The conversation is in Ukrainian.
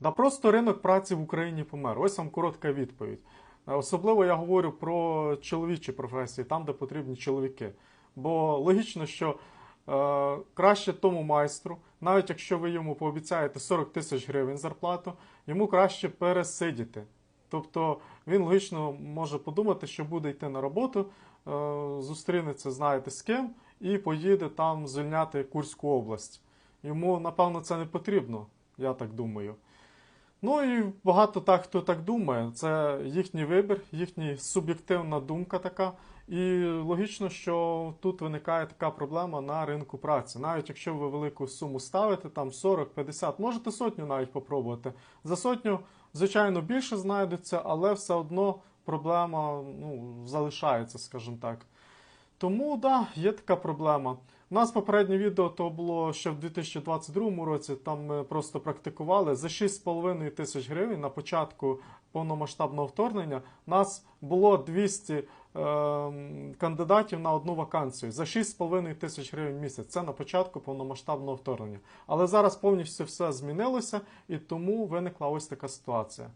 Да просто ринок праці в Україні помер. Ось вам коротка відповідь. Особливо я говорю про чоловічі професії, там, де потрібні чоловіки. Бо логічно, що е, краще тому майстру, навіть якщо ви йому пообіцяєте 40 тисяч гривень зарплату, йому краще пересидіти. Тобто він логічно може подумати, що буде йти на роботу, е, зустрінеться, знаєте з ким, і поїде там звільняти Курську область. Йому, напевно, це не потрібно, я так думаю. Ну і багато так, хто так думає. Це їхній вибір, їхня суб'єктивна думка така. І логічно, що тут виникає така проблема на ринку праці. Навіть якщо ви велику суму ставите, там 40, 50, можете сотню навіть попробувати. За сотню, звичайно, більше знайдеться, але все одно проблема ну, залишається, скажімо так. Тому да, є така проблема. У нас попереднє відео то було ще в 2022 році. Там ми просто практикували за 6,5 тисяч гривень на початку повномасштабного вторгнення. У нас було 200 е, кандидатів на одну вакансію за 6,5 тисяч гривень в місяць. Це на початку повномасштабного вторгнення. Але зараз повністю все змінилося, і тому виникла ось така ситуація.